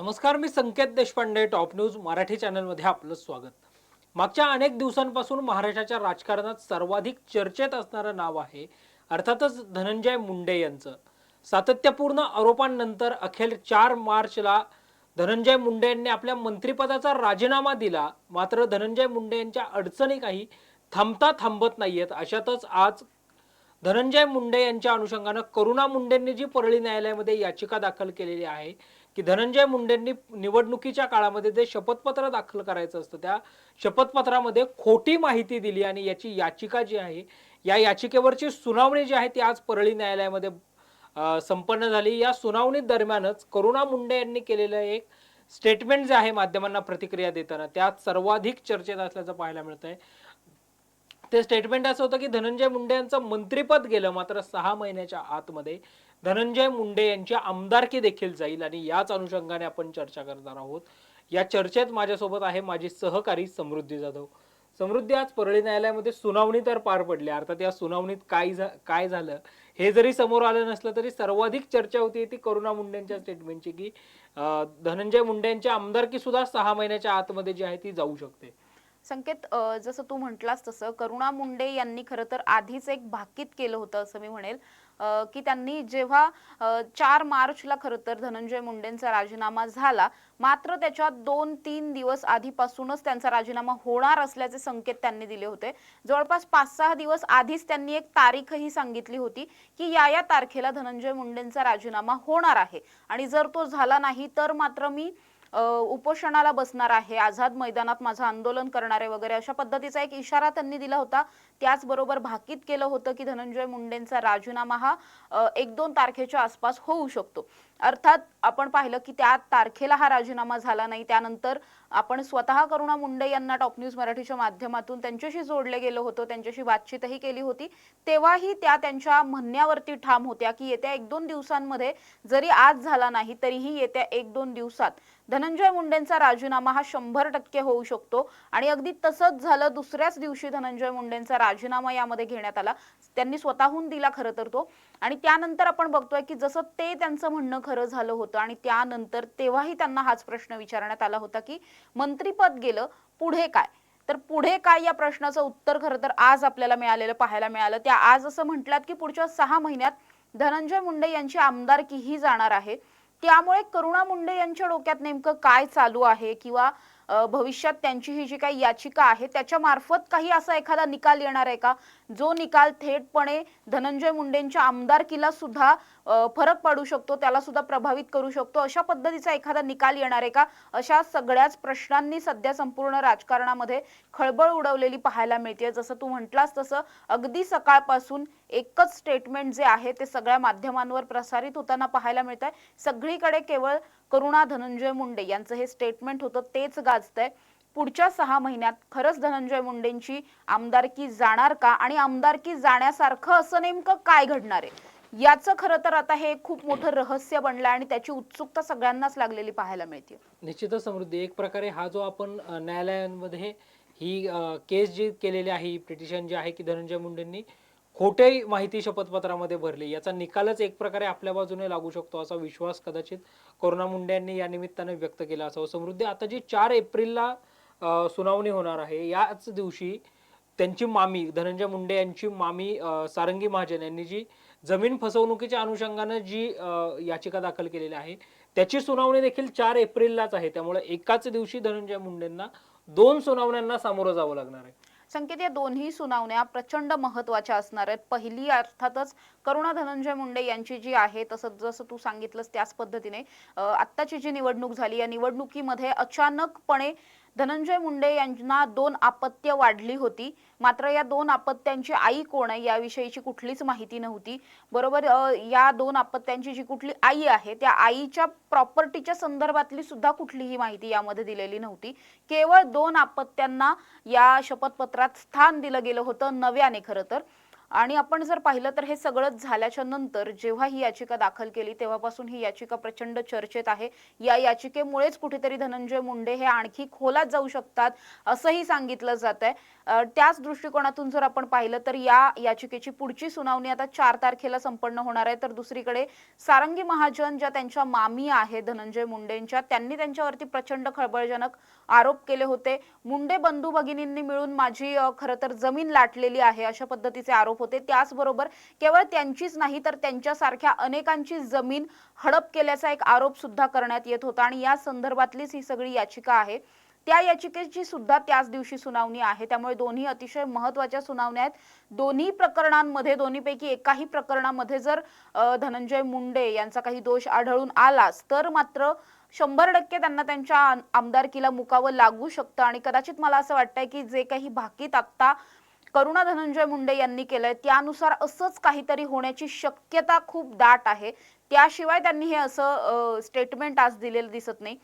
नमस्कार मी Sanket Deshpande top news Marathi चॅनलमध्ये आपलं स्वागत. मागच्या अनेक दिवसांपासून महाराष्ट्राच्या राजकारणात सर्वाधिक चर्चेत असणारं नाव आहे अर्थातच धनंजय मुंडे यांचं. सातत्यपूर्ण आरोपांनंतर अखेर चार मार्चला धनंजय मुंडे यांनी आपल्या मंत्रिपदाचा राजीनामा दिला. मात्र धनंजय मुंडे यांच्या अडचणी काही थांबता थांबत नाहीयेत. अशातच आज धनंजय मुंडे यांच्या अनुषंगानं करुणा मुंडेंनी जी परळी न्यायालयामध्ये याचिका दाखल केलेली आहे की धनंजय मुंडेंनी निवडणुकीच्या काळामध्ये जे शपथपत्र दाखल करायचं असतं त्या शपथपत्रामध्ये खोटी माहिती दिली आणि याची याचिका जी आहे या याचिकेवरची सुनावणी जी आहे ती आज परळी न्यायालयामध्ये संपन्न झाली. या सुनावणी दरम्यानच करुणा मुंडे यांनी केलेलं एक स्टेटमेंट जे आहे माध्यमांना प्रतिक्रिया देताना त्यात सर्वाधिक चर्चेत असल्याचं पाहायला मिळत आहे ते स्टेटमेंट असं होतं की धनंजय मुंडे यांचं मंत्रिपद गेलं मात्र सहा महिन्याच्या आतमध्ये धनंजय मुंडे यांची आमदारकी देखील जाईल आणि याच अनुषंगाने आपण चर्चा करणार आहोत. या चर्चेत माझ्यासोबत आहे माझी सहकारी समृद्धी जाधव. समृद्धी आज परळी न्यायालयामध्ये सुनावणी तर पार पडली अर्थात या सुनावणीत काय झा- काय झालं? हे जरी समोर आलं नसलं तरी सर्वाधिक चर्चा होती ती करुणा मुंडेंच्या स्टेटमेंटची की धनंजय मुंडेंची आमदारकी सुद्धा सहा महिन्याच्या आतमध्ये जी आहे ती जाऊ शकते. संकेत जसं तू म्हटलास तसं करुणा मुंडे यांनी खरं तर आधीच एक भाकीत केलं होतं असं मी म्हणेल. की त्यांनी जेव्हा चार मार्चला खरं तर धनंजय मुंडेंचा राजीनामा झाला मात्र त्याच्या दोन तीन दिवस आधीपासूनच त्यांचा राजीनामा होणार असल्याचे संकेत त्यांनी दिले होते. जवळपास पाच सहा दिवस आधीच त्यांनी एक तारीखही सांगितली होती की या या तारखेला धनंजय मुंडेंचा राजीनामा होणार आहे. आणि जर तो झाला नाही तर मात्र मी उपोषणाला बसणार आहे आझाद मैदानात माझं आंदोलन करणारे वगैरे अशा पद्धतीचा एक इशारा त्यांनी दिला होता. त्याचबरोबर भाकीत केलं होतं की धनंजय मुंडेंचा राजीनामा हा एक दोन तारखेच्या आसपास होऊ शकतो. अर्थात आपण पाहिलं की त्या तारखेला हा राजीनामा झाला नाही. त्यानंतर आपण स्वतः करुणा मुंडे यांना टॉप न्यूज मराठीच्या माध्यमातून त्यांच्याशी जोडले गेलो होतो त्यांच्याशी बातचीतही केली होती. तेव्हाही त्या त्यांच्या म्हणण्यावरती ठाम होत्या की येत्या एक दोन दिवसांमध्ये जरी आज झाला नाही तरीही येत्या एक दोन दिवसात धनंजय मुंडेंचा राजीनामा हा शंभर टक्के होऊ शकतो. आणि अगदी तसंच झालं दुसऱ्याच दिवशी धनंजय मुंडेंचा राजीनामा यामध्ये घेण्यात आला. त्यांनी स्वतःहून दिला खरं तर तो. आणि त्यानंतर आपण बघतोय की जसं ते त्यांचं म्हणणं खरं झालं होतं आणि त्यानंतर तेव्हाही त्यांना हाच प्रश्न विचारण्यात आला होता की मंत्रीपद गेलं पुढे काय? तर पुढे काय या प्रश्नाचं उत्तर खरं तर आज आपल्याला मिळालेलं पाहायला मिळालं. त्या आज असं म्हटलात की पुढच्या सहा महिन्यात धनंजय मुंडे यांची आमदारकीही जाणार आहे. त्यामुळे करुणा मुंडे यांच्या डोक्यात नेमकं काय चालू आहे किंवा भविष्यात त्यांची ही जी काही याचिका आहे त्याच्या मार्फत काही असा एखादा निकाल येणार आहे का? जो निकाल थेटपणे धनंजय मुंडेंच्या आमदारकीला सुद्धा फरक पडू शकतो त्याला सुद्धा प्रभावित करू शकतो अशा पद्धतीचा एखादा निकाल येणार आहे का? अशा सगळ्याच प्रश्नांनी सध्या संपूर्ण राजकारणामध्ये खळबळ उडवलेली पाहायला मिळते जसं तू म्हटलास तसं अगदी सकाळपासून एकच स्टेटमेंट जे आहे ते सगळ्या माध्यमांवर प्रसारित होताना पाहायला मिळत आहे सगळीकडे केवळ करुणा धनंजय मुंडे यांचं हे स्टेटमेंट होतं तेच गाजतंय. पुढच्या सहा महिन्यात खरंच धनंजय मुंडेंची आमदारकी जाणार का? आणि आमदारकी जाण्यासारखं असं नेमकं काय घडणार आहे? याचं खरं तर आता हे खूप मोठं रहस्य बनलं आणि त्याची उत्सुकता सगळ्यांनाच लागलेली पाहायला मिळते. निश्चितच समृद्धी एक प्रकारे हा जो आपण न्यायालयांमध्ये ही केस जी केलेली आहे ही पिटिशन जी आहे की धनंजय मुंडेंनी खोटेही माहिती शपथपत्रामध्ये भरली याचा निकालच एक प्रकारे आपल्या बाजूने लागू शकतो असा विश्वास कदाचित करुणा मुंडे यांनी या निमित्ताने व्यक्त केला असावं. समृद्धी आता जी चार एप्रिलला सुनावणी होणार आहे याच दिवशी त्यांची मामी धनंजय मुंडे यांची मामी सारंगी महाजन यांनी जी जमीन फसवणुकीच्या अनुषंगानं जी याचिका दाखल केलेली आहे त्याची सुनावणी देखील चार एप्रिललाच आहे. त्यामुळे एकाच दिवशी धनंजय मुंडेंना दोन सुनावण्यांना सामोरं जावं लागणार आहे. संकेत या दोन्ही सुनावण्या प्रचंड महत्त्वाच्या असणार आहेत. पहिली अर्थातच करुणा धनंजय मुंडे यांची जी आहे तसं जसं तू सांगितलंस त्याच पद्धतीने आत्ताची जी निवडणूक झाली या निवडणुकीमध्ये अचानकपणे धनंजय मुंडे यांना दोन अपत्य वाढली होती. मात्र या दोन अपत्यांची आई कोण आहे याविषयीची कुठलीच माहिती नव्हती. बरोबर या दोन अपत्यांची जी कुठली आई आहे त्या आईच्या प्रॉपर्टीच्या संदर्भातली सुद्धा कुठलीही माहिती यामध्ये दिलेली नव्हती. केवळ दोन अपत्यांना या शपथपत्रात स्थान दिलं गेलं होतं नव्याने खरं तर. आणि आपण जर पाहिलं तर हे सगळं झाल्याच्यानंतर जेव्हा ही याचिका दाखल केली तेव्हापासून ही याचिका प्रचंड चर्चेत आहे. या याचिकेमुळेच कुठेतरी धनंजय मुंडे हे आणखी खोलात जाऊ शकतात असंही सांगितलं जात आहे त्याच दृष्टिकोनातून जर आपण पाहिलं तर या याचिकेची पुढची सुनावणी आता चार तारखेला संपन्न होणार आहे. तर दुसरीकडे सारंगी महाजन ज्या त्यांच्या मामी आहे धनंजय मुंडेंच्या त्यांनी त्यांच्यावरती प्रचंड खळबळजनक आरोप केले होते. मुंडे बंधू भगिनींनी मिळून माझी खरं तर जमीन लाटलेली आहे अशा पद्धतीचे आरोप होते. त्याचबरोबर केवळ त्यांचीच नाही तर त्यांच्यासारख्या अनेकांची जमीन हडप केल्याचा एक आरोप सुद्धा करण्यात येत होता. आणि या संदर्भातलीच ही सगळी याचिका आहे. त्या याचिकेची सुद्धा त्याच दिवशी सुनावणी आहे. त्यामुळे दोन्ही अतिशय महत्त्वाच्या सुनावण्या आहेत. दोन्ही प्रकरणांमध्ये दोन्हीपैकी एकाही प्रकरणामध्ये जर धनंजय मुंडे यांचा काही दोष आढळून आलाच तर मात्र शंभर टक्के त्यांना त्यांच्या आमदारकीला मुकावं लागू शकतं. आणि कदाचित मला असं वाटतंय की जे काही भाकीत आत्ता करुणा धनंजय मुंडे यांनी केलंय त्यानुसार असंच काहीतरी होण्याची शक्यता खूप दाट आहे. त्याशिवाय त्यांनी हे असं स्टेटमेंट आज दिलेलं दिसत नाही.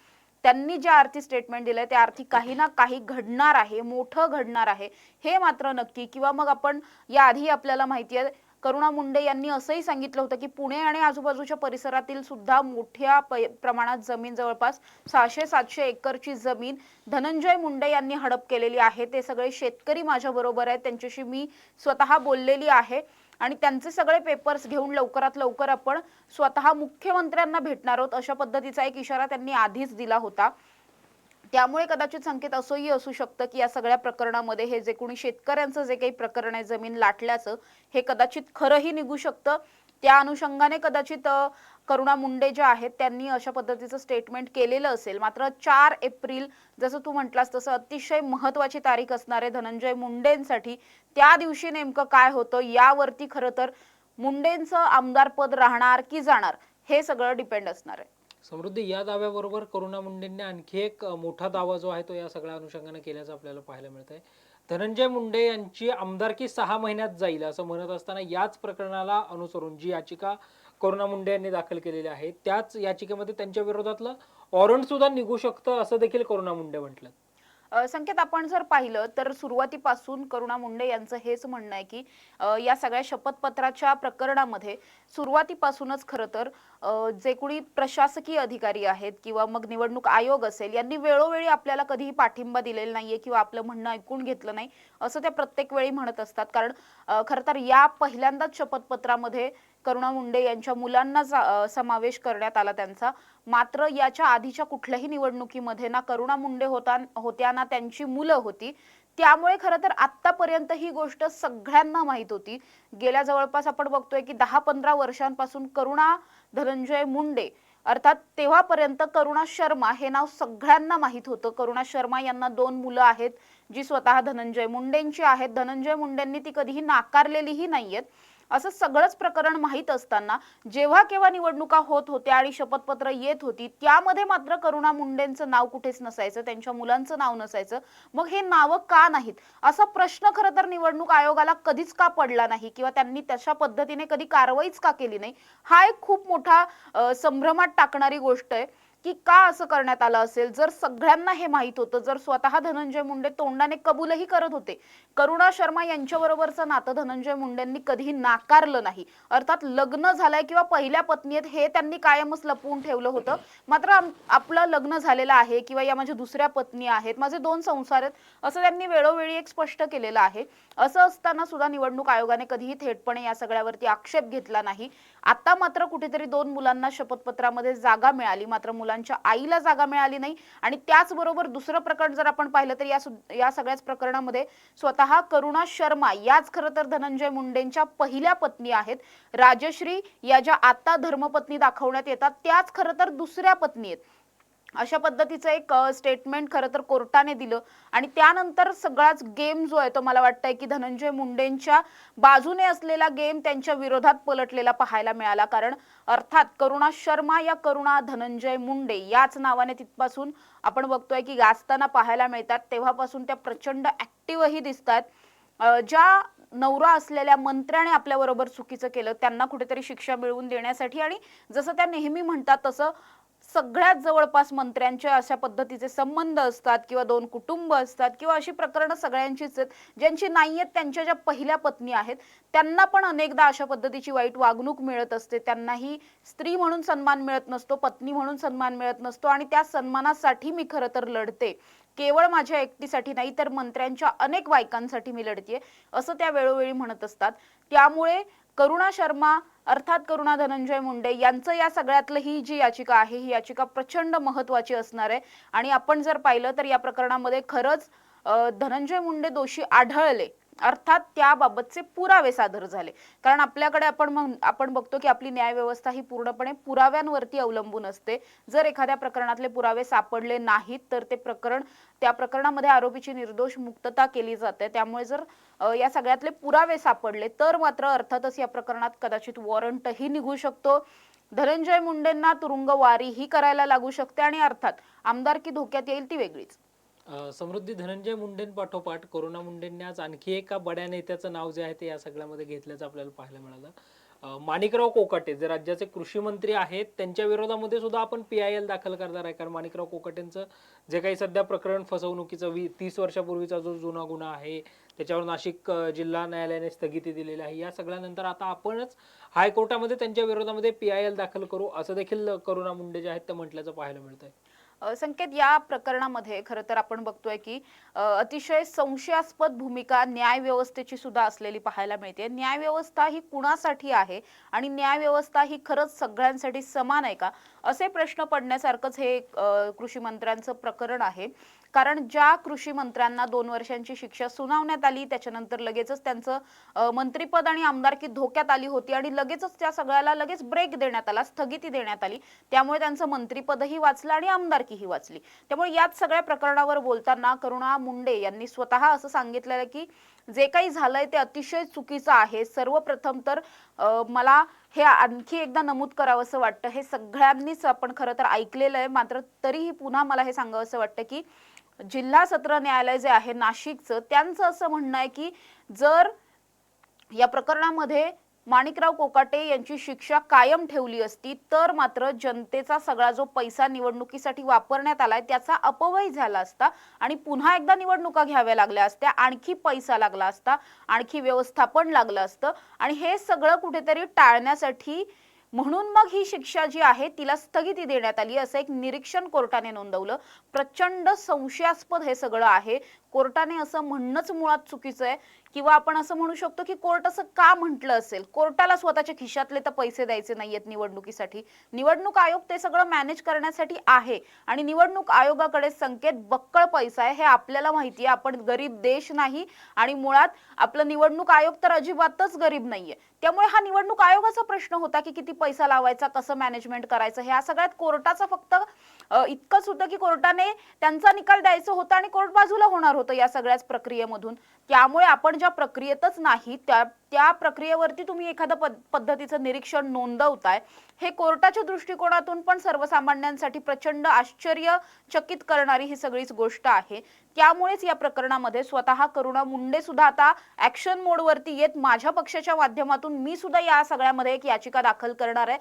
त्यांनी जे आर्थिक स्टेटमेंट दिलंय त्या अर्थी काही ना काही घडणार आहे मोठं घडणार आहे. हे मात्र नक्की. किंवा मग आपण याआधी आपल्याला माहिती आहे करुणा मुंडे यांनी असंही सांगितलं होतं की पुणे आणि आजूबाजूच्या परिसरातील सुद्धा मोठ्या प्रमाणात जमीन जवळपास सहाशे सातशे एकरची जमीन धनंजय मुंडे यांनी हडप केलेली आहे. ते सगळे शेतकरी माझ्या बरोबर आहेत. त्यांच्याशी मी स्वतः बोललेली आहे. आणि त्यांचे सगळे पेपर्स घेऊन लवकरात लवकर आपण स्वतः मुख्यमंत्र्यांना भेटणार आहोत अशा पद्धतीचा एक इशारा त्यांनी आधीच दिला होता. त्यामुळे कदाचित संकेत असंही असू शकतं की या सगळ्या प्रकरणामध्ये हे जे कोणी शेतकऱ्यांचं जे काही प्रकरण आहे जमीन लाटल्याचं हे कदाचित खरंही निघू शकतं. त्या अनुषंगाने कदाचित करुणा मुंडे ज्या आहेत त्यांनी अशा पद्धतीचं स्टेटमेंट केलेलं असेल. मात्र चार एप्रिल जसं तू म्हटलास तसं अतिशय महत्वाची तारीख असणार आहे धनंजय मुंडेंसाठी. त्या दिवशी नेमकं काय होतं यावरती खरं तर मुंडेंचं आमदारपद राहणार की जाणार हे सगळं डिपेंड असणार आहे. समृद्धी या दाव्याबरोबर करुणा मुंडेंनी आणखी एक मोठा दावा जो आहे तो या सगळ्या अनुषंगाने केल्याचं आपल्याला पाहायला मिळत आहे धनंजय मुंडे यांची आमदारकी सहा महिन्यात जाईल असं म्हणत असताना याच प्रकरणाला अनुसरून जी याचिका करुणा मुंडे यांनी दाखल केलेली आहे त्याच याचिकेमध्ये त्यांच्या विरोधातलं वॉरंट सुद्धा निघू शकतं असं देखील करुणा मुंडे म्हटलं संकेत आपण जर पाहिलं तर सुरुवातीपासून करुणा मुंडे यांचं हेच म्हणणं आहे की या सगळ्या शपथपत्राच्या प्रकरणामध्ये सुरुवातीपासूनच खरं तर जे कोणी प्रशासकीय अधिकारी आहेत किंवा मग निवडणूक आयोग असेल यांनी वेळोवेळी आपल्याला कधीही पाठिंबा दिलेला नाहीये किंवा आपलं म्हणणं ऐकून घेतलं नाही असं त्या प्रत्येक वेळी म्हणत असतात. कारण खरं तर या पहिल्यांदाच शपथपत्रामध्ये करुणा मुंडे यांच्या मुलांना समावेश करण्यात आला त्यांचा. मात्र याच्या आधीच्या कुठल्याही निवडणुकीमध्ये ना करुणा मुंडे होता होत्या ना त्यांची मुलं होती. त्यामुळे खरं तर आतापर्यंत ही गोष्ट सगळ्यांना माहीत होती. गेल्या जवळपास आपण बघतोय की दहा पंधरा वर्षांपासून करुणा धनंजय मुंडे अर्थात तेव्हापर्यंत करुणा शर्मा हे नाव सगळ्यांना माहीत होतं. करुणा शर्मा यांना दोन मुलं आहेत जी स्वतः धनंजय मुंडेंची आहेत. धनंजय मुंडेंनी ती कधीही नाकारलेलीही नाहीयेत. असं सगळंच प्रकरण माहीत असताना जेव्हा केव्हा निवडणुका होत होत्या आणि शपथपत्र येत होती त्यामध्ये मात्र करुणा मुंडेंचं नाव कुठेच नसायचं त्यांच्या मुलांचं नाव नसायचं. मग हे नावं का नाहीत? असा प्रश्न खरं तर निवडणूक आयोगाला कधीच का पडला नाही किंवा त्यांनी तशा पद्धतीने कधी कारवाईच का केली नाही? हा एक खूप मोठा संभ्रमात टाकणारी गोष्ट आहे. की का असं करण्यात आलं असेल? जर सगळ्यांना हे माहीत होतं जर स्वतः धनंजय मुंडे तोंडाने कबूलही करत होते करुणा शर्मा यांच्याबरोबरचं नातं धनंजय मुंडेंनी कधीही नाकारलं नाही. अर्थात लग्न झालंय किंवा पहिल्या पत्नी आहेत हे त्यांनी कायमच लपवून ठेवलं होतं. मात्र आपलं लग्न झालेलं आहे किंवा या माझ्या दुसऱ्या पत्नी आहेत माझे दोन संसार आहेत असं त्यांनी वेळोवेळी एक स्पष्ट केलेलं आहे. असं असताना सुद्धा निवडणूक आयोगाने कधीही थेटपणे या सगळ्यावरती आक्षेप घेतला नाही. आता मात्र कुठेतरी दोन मुलांना शपथपत्रामध्ये जागा मिळाली. मात्र मुलांच्या आईला जागा मिळाली नाही. आणि त्याचबरोबर दुसरं प्रकरण जर आपण पाहिलं तर या या सगळ्याच प्रकरणामध्ये स्वतः करुणा शर्मा याच खरं तर धनंजय मुंडेंच्या पहिल्या पत्नी आहेत. राजश्री या ज्या आता धर्मपत्नी दाखवण्यात येतात त्याच खरं तर दुसऱ्या पत्नी आहेत. अशा पद्धतीचं एक स्टेटमेंट खरं तर कोर्टाने दिलं. आणि त्यानंतर सगळाच गेम जो आहे तो मला वाटतंय की धनंजय मुंडेंच्या बाजूने असलेला गेम त्यांच्या विरोधात पलटलेला पाहायला मिळाला. कारण अर्थात करुणा शर्मा या करुणा धनंजय मुंडे याच नावाने तिथपासून आपण बघतोय की गाजताना पाहायला मिळतात. तेव्हापासून त्या प्रचंड ऍक्टिव्हही दिसतात ज्या नवरा असलेल्या मंत्र्याने आपल्या बरोबर चुकीचं केलं त्यांना कुठेतरी शिक्षा मिळवून देण्यासाठी आणि जसं त्या नेहमी म्हणतात तसं सगळ्यात जवळपास मंत्र्यांच्या अशा पद्धतीचे संबंध असतात किंवा दोन कुटुंब असतात किंवा अशी प्रकरणं सगळ्यांचीच आहेत ज्यांची नाही आहेत त्यांच्या ज्या पहिल्या पत्नी आहेत त्यांना पण अनेकदा अशा पद्धतीची वाईट वागणूक मिळत असते. त्यांनाही स्त्री म्हणून सन्मान मिळत नसतो पत्नी म्हणून सन्मान मिळत नसतो आणि त्या सन्मानासाठी मी खरं तर लढते. केवळ माझ्या एकटीसाठी नाही तर मंत्र्यांच्या अनेक बायकांसाठी मी लढतीये असं त्या वेळोवेळी म्हणत असतात. त्यामुळे करुणा शर्मा अर्थात करुणा धनंजय मुंडे यांचं या सगळ्यातलं ही जी याचिका आहे ही याचिका प्रचंड महत्वाची असणार आहे. आणि आपण जर पाहिलं तर या प्रकरणामध्ये खरंच धनंजय मुंडे दोषी आढळले. अर्थात त्याबाबतचे पुरावे सादर झाले. कारण आपल्याकडे आपण मग आपण बघतो की आपली न्यायव्यवस्था ही पूर्णपणे पुराव्यांवरती अवलंबून असते. जर एखाद्या प्रकरणातले पुरावे सापडले नाहीत तर ते प्रकरण त्या प्रकरणामध्ये आरोपीची निर्दोष मुक्तता केली जाते. त्यामुळे जर या सगळ्यातले पुरावे सापडले तर मात्र अर्थातच या प्रकरणात कदाचित वॉरंटही निघू शकतो. धनंजय मुंडेंना तुरुंगवारीही करायला लागू शकते आणि अर्थात आमदारकी धोक्यात येईल ती वेगळीच. समृद्धी धनंजय मुंडेंपाठोपाठ करुणा मुंडेंनी आज आणखी एका बड्या नेत्याचं नाव जे आहे ते या सगळ्यामध्ये घेतल्याचं आपल्याला पाहायला मिळालं. माणिकराव कोकाटे जे राज्याचे कृषी मंत्री आहेत त्यांच्या विरोधामध्ये सुद्धा आपण पी आय एल दाखल करणार आहे. कारण माणिकराव कोकाटेंचं जे काही सध्या प्रकरण फसवणुकीचं वी तीस वर्षापूर्वीचा जो जुना गुन्हा आहे त्याच्यावर नाशिक जिल्हा न्यायालयाने स्थगिती दिलेली आहे. या सगळ्यानंतर आता आपणच हायकोर्टामध्ये त्यांच्या विरोधामध्ये पी आय एल दाखल करू असं देखील करुणा मुंडे जे आहेत ते म्हटल्याचं पाहायला मिळतंय. आहे संकेत या प्रकरणामध्ये खरं तर आपण बघतोय की अतिशय संशयास्पद भूमिका न्याय व्यवस्थेची सुद्धा असलेली पाहायला मिळते. न्याय व्यवस्था ही कुणासाठी आहे आणि न्याय व्यवस्था ही खरंच सगळ्यांसाठी समान आहे का? असे प्रश्न पडण्यासारखंच हे कृषी मंत्र्यांचं प्रकरण आहे. कारण ज्या कृषी मंत्र्यांना दोन वर्षांची शिक्षा सुनावण्यात आली त्याच्यानंतर लगेचच त्यांचं मंत्रीपद आणि आमदारकी धोक्यात आली होती आणि लगेचच त्या सगळ्याला लगेच ब्रेक देण्यात आला स्थगिती देण्यात आली. त्यामुळे त्यांचं मंत्रीपदही वाचलं आणि आमदारकीही वाचली. त्यामुळे याच सगळ्या प्रकरणावर बोलताना करुणा मुंडे यांनी स्वतः असं सांगितलेलं की जे काही झालंय ते अतिशय चुकीचं आहे. सर्वप्रथम तर मला हे आणखी एकदा नमूद करावंसं वाटतं. हे सगळ्यांनीच आपण खरं तर ऐकलेलं आहे. मात्र तरीही पुन्हा मला हे सांगावंसं वाटतं की जिल्हा सत्र न्यायालय जे आहे नाशिकचं त्यांचं असं म्हणणं आहे की जर या प्रकरणामध्ये माणिकराव कोकाटे यांची शिक्षा कायम ठेवली असती तर मात्र जनतेचा सगळा जो पैसा निवडणुकीसाठी वापरण्यात आलाय त्याचा अपव्यय झाला असता आणि पुन्हा एकदा निवडणुका घ्याव्या लागल्या असत्या आणखी पैसा लागला असता आणखी व्यवस्थापन लागलं असतं आणि हे सगळं कुठेतरी टाळण्यासाठी म्हणून मग ही शिक्षा जी आहे तिला स्थगिती देण्यात आली असं एक निरीक्षण कोर्टाने नोंदवलं. प्रचंड संशयास्पद हे सगळं आहे. कोर्टाने असं म्हणणंच मुळात चुकीचं आहे किंवा आपण असं म्हणू शकतो की कोर्ट असं का म्हटलं असेल? कोर्टाला स्वतःच्या खिशातले तर पैसे द्यायचे नाहीयेत निवडणुकीसाठी. निवडणूक आयोग ते सगळं मॅनेज करण्यासाठी आहे. आणि निवडणूक आयोगाकडे संकेत बक्कळ पैसा आहे हे आपल्याला माहिती आहे. आपण गरीब देश नाही आणि मुळात आपलं निवडणूक आयोग तर अजिबातच गरीब नाहीये. त्यामुळे हा निवडणूक आयोगाचा प्रश्न होता की किती पैसा लावायचा कसं मॅनेजमेंट करायचं ह्या सगळ्यात कोर्टाचा फक्त इतकंच होतं की कोर्टाने त्यांचा निकाल द्यायचा होता आणि कोर्ट बाजूला होणार होतं या सगळ्याच प्रक्रियेमधून. त्यामुळे आपण ज्या प्रक्रियेतच नाही त्या त्या प्रक्रियेवरती तुम्ही एखाद्या पद- पद्धतीचं निरीक्षण नोंदवताय हे कोर्टाच्या दृष्टिकोनातून पण सर्वसामान्यांसाठी प्रचंड आश्चर्यचकित करणारी ही सगळीच गोष्ट आहे. त्यामुळेच या प्रकरणामध्ये स्वतः करुणा मुंडे सुद्धा आता ऍक्शन मोडवरती येत. माझ्या पक्षाच्या माध्यमातून मी सुद्धा या सगळ्यामध्ये एक याचिका दाखल करणार आहे.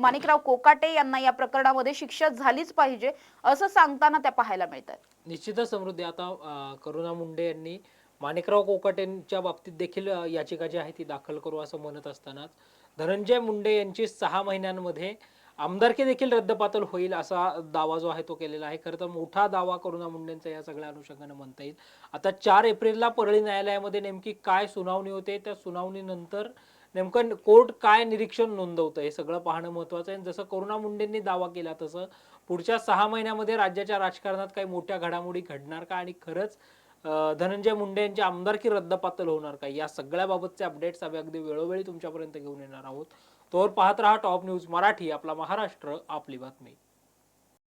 माणिकराव कोकाटे यांना या प्रकरणामध्ये शिक्षा झालीच पाहिजे असं सांगताना त्या पाहायला मिळतात निश्चितच समृद्धी आता करुणा मुंडे यांनी माणिकराव कोकाटेंच्या बाबतीत देखील याचिका जी आहे ती दाखल करू असं म्हणत असतानाच धनंजय मुंडे यांची सहा महिन्यांमध्ये आमदारकी देखील रद्दपातल होईल असा दावा जो आहे तो केलेला आहे. खरं तर मोठा दावा करुणा मुंडेंचा या सगळ्या अनुषंगाने म्हणता येईल. आता चार एप्रिलला परळी न्यायालयामध्ये नेमकी काय सुनावणी होते त्या सुनावणीनंतर नेमकं कोर्ट काय निरीक्षण नोंदवतं हे सगळं पाहणं महत्वाचं आहे. आणि जसं करुणा मुंडेंनी दावा केला तसं पुढच्या सहा महिन्यामध्ये राज्याच्या राजकारणात काही मोठ्या घडामोडी घडणार का आणि खरंच धनंजय मुंडे यांची आमदारकी रद्दपातल होणार का? या सगळ्या बाबतचे अपडेट्स आम्ही अगदी वेळोवेळी तुमच्यापर्यंत घेऊन येणार आहोत. तोवर पाहत रहा टॉप न्यूज मराठी आपला महाराष्ट्र आपली बातमी.